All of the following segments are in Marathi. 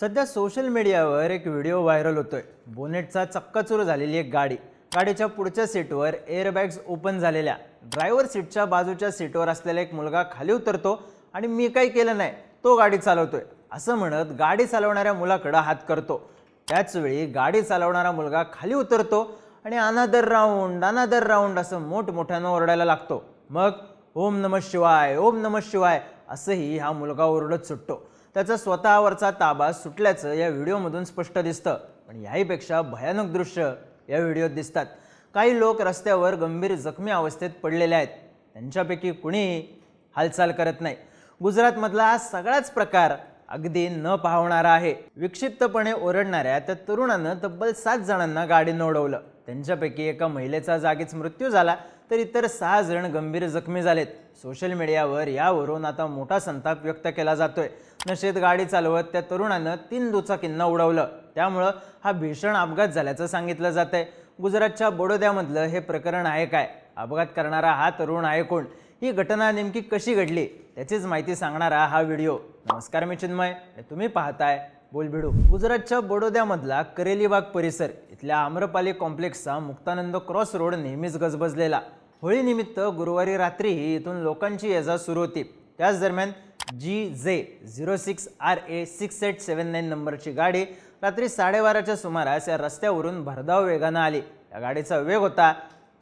सध्या सोशल मीडियावर एक व्हिडिओ व्हायरल होतोय. बोनेटचा चक्काचूर झालेली एक गाडी. गाडीच्या पुढच्या सीटवर एअरबॅग्स ओपन झालेल्या. ड्रायव्हर सीटच्या बाजूच्या सीटवर असलेला एक मुलगा खाली उतरतो आणि मी काही केलं नाही तो गाडी चालवतोय. असं म्हणत गाडी चालवणाऱ्या मुलाकडं हात करतो. त्याचवेळी गाडी चालवणारा मुलगा खाली उतरतो आणि अनादर राऊंड अनादर राऊंड असं मोठमोठ्यानं ओरडायला लागतो. मग ओम नमः शिवाय ओम नमः शिवाय असंही हा मुलगा ओरडत सुटतो. त्याचा स्वतःवरचा ताबा सुटल्याचं या व्हिडिओमधून स्पष्ट दिसतं. पण याहीपेक्षा भयानक दृश्य या व्हिडिओत दिसतात. काही लोक रस्त्यावर गंभीर जखमी अवस्थेत पडलेले आहेत. त्यांच्यापैकी कुणीही हालचाल करत नाही. गुजरातमधला हा सगळाच प्रकार अगदी न पाहणारा आहे. विक्षिप्तपणे ओरडणाऱ्या त्या तरुणानं तब्बल सात जणांना गाडीनं उडवलं त्यांच्यापैकी एका महिलेचा जागीच मृत्यू झाला तर इतर सहा जण गंभीर जखमी झालेत. सोशल मीडियावर यावरून आता मोठा संताप व्यक्त केला जातोय. नशेत गाडी चालवत त्या तरुणानं तीन दुचाकींना उडवलं. त्यामुळं हा भीषण अपघात झाल्याचं सांगितलं जात आहे गुजरातच्या बडोद्यामधलं हे प्रकरण आहे काय? अपघात करणारा हा तरुण आहे कोण? ही घटना नेमकी कशी घडली त्याचीच माहिती सांगणारा हा व्हिडिओ. नमस्कार मी चिन्मय आणि तुम्ही पाहताय बोलभिडू गुजरातच्या बडोद्यामधला करेलीबाग परिसर इथल्या आम्रपाली कॉम्प्लेक्सचा मुक्तानंद क्रॉस रोड नेहमीच गजबजलेला. होळीनिमित्त गुरुवारी रात्रीही इथून लोकांची ये जा सुरू होती. त्याच दरम्यान G J zero six R A six eight seven nine नंबरची गाडी रात्री साडेबाराच्या सुमारास या रस्त्यावरून भरधाव वेगानं आली. या गाडीचा वेग होता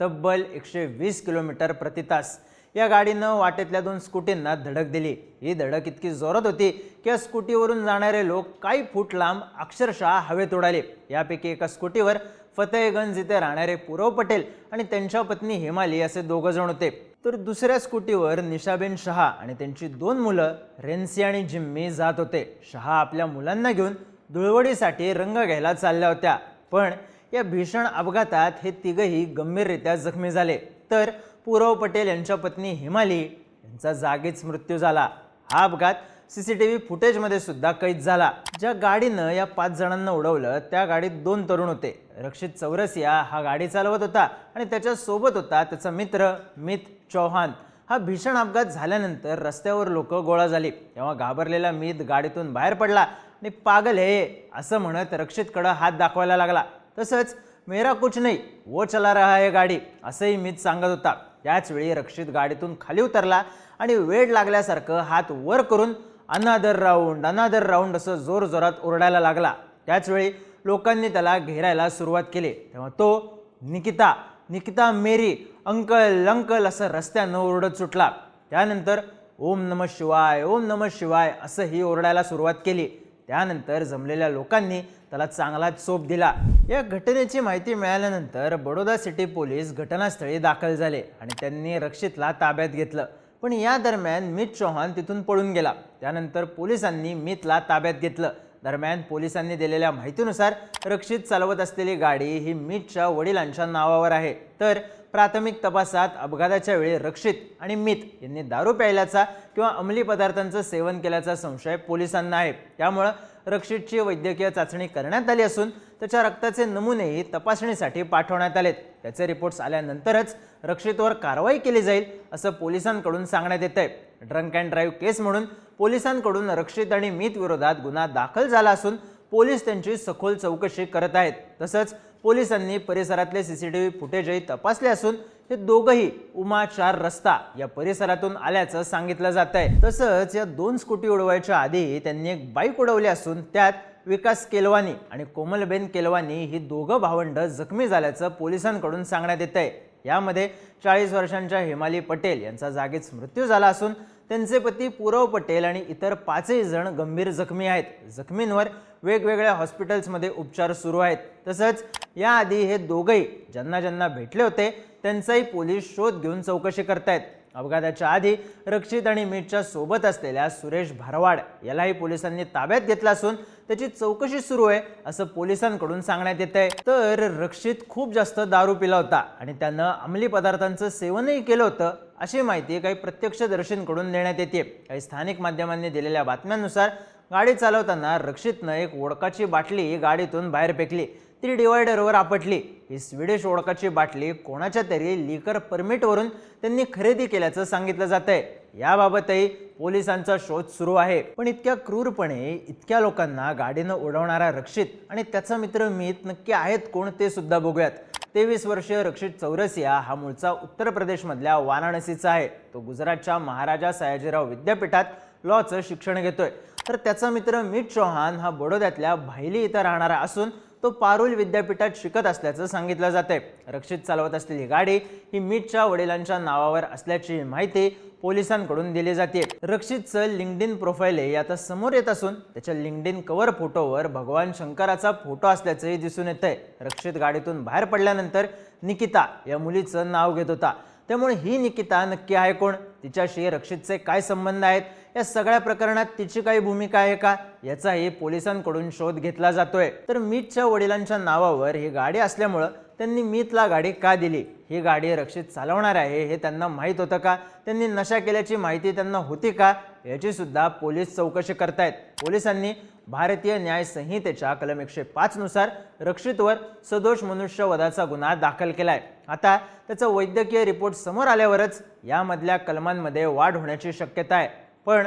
तब्बल एकशे वीस किलोमीटर प्रति तास या गाडीनं वाटेतल्या दोन स्कूटींना धडक दिली. ही धडक इतकी जोरात होती की या स्कूटीवरून जाणारे लोक काही फूट लांब अक्षरशः हवेत उडाले. यापैकी एका स्कूटीवर फतेहगंज इथे राहणारे पुरव पटेल आणि त्यांच्या पत्नी हिमाली असे दोघं जण होते. तर दुसऱ्या स्कूटीवर निशाबेन शहा आणि त्यांची दोन मुलं रेन्सी आणि जिम्मी जात होते. शहा आपल्या मुलांना घेऊन धुळवडीसाठी रंग घ्यायला चालल्या होत्या. पण या भीषण अपघातात हे तिघही गंभीररित्या जखमी झाले. तर पुरव पटेल यांच्या पत्नी हिमाली यांचा जागीच मृत्यू झाला. हा अपघात सी सी टी व्ही फुटेजमध्ये सुद्धा कैद झाला. ज्या गाडीनं या पाच जणांना उडवलं त्या गाडीत दोन तरुण होते. रक्षित चौरसिया हा गाडी चालवत होता आणि त्याच्या सोबत होता त्याचा मित्र मित चौहान. हा भीषण अपघात झाल्यानंतर रस्त्यावर लोक गोळा झाली. तेव्हा घाबरलेला मीत गाडीतून बाहेर पडला आणि पागल हे असं म्हणत रक्षितकडं हात दाखवायला लागला. तसंच मेरा कुछ नाही वो चला रहा है गाडी असंही मीत सांगत होता. त्याचवेळी रक्षित गाडीतून खाली उतरला आणि वेळ लागल्यासारखं हात वर करून अनादर राऊंड अनादर राऊंड असं जोर जोरात ओरडायला लागला. त्याचवेळी लोकांनी त्याला घेरायला सुरुवात केली. तेव्हा तो निकिता निकिता मेरी अंकल अंकल असं रस्त्यानं ओरडत सुटला. त्यानंतर ओम नम शिवाय ओम नम शिवाय असंही ओरडायला सुरुवात केली. त्यानंतर जमलेल्या लोकांनी त्याला चांगला चोप दिला. या घटनेची माहिती मिळाल्यानंतर बडोदा सिटी पोलीस घटनास्थळी दाखल झाले आणि त्यांनी रक्षितला ताब्यात घेतलं. पण या दरम्यान मित चौहान तिथून पळून गेला. त्यानंतर पोलिसांनी मितला ताब्यात घेतलं. दरम्यान पोलिसांनी दिलेल्या माहितीनुसार रक्षित चालवत असलेली गाडी ही मितच्या वडिलांच्या नावावर आहे. तर प्राथमिक तपासात अपघाताच्या वेळी रक्षित आणि मित यांनी दारू प्यायल्याचा किंवा अंमली पदार्थांचं सेवन केल्याचा संशय पोलिसांना आहे. त्यामुळं रक्षितची वैद्यकीय चाचणी करण्यात आली असून त्याच्या रक्ताचे नमुनेही तपासणीसाठी पाठवण्यात आलेत. त्याचे रिपोर्ट्स आल्यानंतरच रक्षितवर कारवाई केली जाईल असं पोलिसांकडून सांगण्यात येत आहे ड्रंक अँड ड्राईव्ह केस म्हणून पोलिसांकडून रक्षित आणि मीत विरोधात गुन्हा दाखल झाला असून पोलीस त्यांची सखोल चौकशी करत आहेत. तसंच पोलिसांनी परिसरातले सी सी टी व्ही फुटेजही तपासले असून हे दोघंही उमा चार रस्ता या परिसरातून आल्याचं सांगितलं जात आहे. तसंच या दोन स्कूटी उडवायच्या आधी त्यांनी एक बाईक उडवली असून त्यात विकास केलवानी आणि कोमलबेन केलवानी ही दोघं भावंड जखमी झाल्याचं पोलिसांकडून सांगण्यात येत आहे यामध्ये चाळीस वर्षांच्या हेमाली पटेल यांचा जागीच मृत्यू झाला असून त्यांचे पती पुरव पटेल आणि इतर पाचही जण गंभीर जखमी आहेत. जखमींवर वेगवेगळ्या हॉस्पिटल्समध्ये उपचार सुरू आहेत. तसंच याआधी हे दोघंही ज्यांना ज्यांना भेटले होते त्यांचाही पोलीस शोध घेऊन चौकशी करतायत. अपघाताच्या आधी रक्षित आणि मीटच्या सोबत असलेल्या सुरेश भारवाड यालाही पोलिसांनी ताब्यात घेतला असून त्याची चौकशी सुरू आहे असं पोलिसांकडून सांगण्यात येत आहे तर रक्षित खूप जास्त दारू पिला होता आणि त्यानं अंमली पदार्थांचं सेवनही केलं होतं अशी माहिती काही प्रत्यक्षदर्शींकडून देण्यात येते काही स्थानिक माध्यमांनी दिलेल्या बातम्यांनुसार गाडी चालवताना रक्षितनं एक ओळखाची बाटली गाडीतून बाहेर फेकली. ती डिवायडरवर आपटली. ही स्वीडिश ओळखाची बाटली कोणाच्या तरी लिकर परमिटवरून त्यांनी खरेदी केल्याचं सांगितलं जात आहे याबाबतही पोलिसांचा शोध सुरू आहे. पण इतक्या क्रूरपणे इतक्या लोकांना गाडीनं उडवणारा रक्षित आणि त्याचा मित्र मीत नक्की आहेत कोण ते सुद्धा बघूयात. तेवीस वर्षीय रक्षित चौरसिया हा मूळचा उत्तर प्रदेशमधल्या वाराणसीचा आहे. तो गुजरातच्या महाराजा सयाजीराव विद्यापीठात लॉचं शिक्षण घेतोय. तर त्याचा मित्र मीत चौहान हा बडोद्यातल्या भायली इथं राहणारा असून तो पारुल विद्यापीठात शिकत असल्याचं सांगितलं जातंय. रक्षित चालवत असलेली गाडी ही मीटच्या वडिलांच्या नावावर असल्याची माहिती पोलिसांकडून दिली जाते रक्षितचं लिंक्डइन प्रोफाईल हे आता समोर येत असून त्याच्या लिंक्डइन कव्हर फोटोवर भगवान शंकराचा फोटो असल्याचंही दिसून येत आहे रक्षित गाडीतून बाहेर पडल्यानंतर निकिता या मुलीचं नाव घेत होता. त्यामुळे ही निकिता नक्की आहे कोण? तिच्याशी रक्षितचे काय संबंध आहेत? या सगळ्या प्रकरणात तिची काही भूमिका आहे का? याचाही पोलिसांकडून शोध घेतला जातोय. तर मीतच्या वडिलांच्या नावावर ही गाडी असल्यामुळं त्यांनी मीतला गाडी का दिली? ही गाडी रक्षित चालवणार आहे हे त्यांना माहीत होतं का? त्यांनी नशा केल्याची माहिती त्यांना होती का? याची सुद्धा पोलीस चौकशी करतायत. पोलिसांनी भारतीय न्याय संहितेच्या कलम एकशे पाच नुसार रक्षितवर सदोष मनुष्यवधाचा गुन्हा दाखल केलाय. आता त्याचा वैद्यकीय रिपोर्ट समोर आल्यावरच यामधल्या कलमांमध्ये वाढ होण्याची शक्यता आहे. पण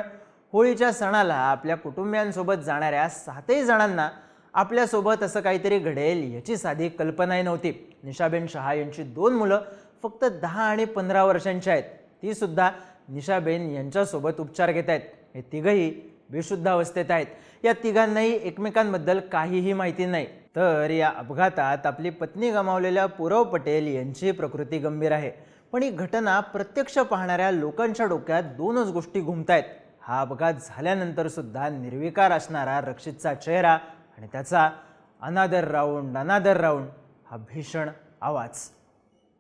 होळीच्या सणाला आपल्या कुटुंबियांसोबत जाणाऱ्या सातही जणांना आपल्यासोबत असं काहीतरी घडेल याची साधी कल्पनाही नव्हती. निशाबेन शहा यांची दोन मुलं फक्त दहा आणि पंधरा वर्षांची आहेत. ती सुद्धा निशाबेन यांच्यासोबत उपचार घेत आहेत. हे तिघही बेशुद्धावस्थेत आहेत. या तिघांनाही एकमेकांबद्दल काहीही माहिती नाही. तर या अपघातात आपली पत्नी गमावलेल्या पुरव पटेल यांची प्रकृती गंभीर आहे. पण ही घटना प्रत्यक्ष पाहणाऱ्या लोकांच्या डोक्यात दोनच गोष्टी घुमतायत. हा अपघात झाल्यानंतर सुद्धा निर्विकार असणारा रक्षितचा चेहरा आणि त्याचा अनादर राऊंड अनादर राऊंड हा भीषण आवाज.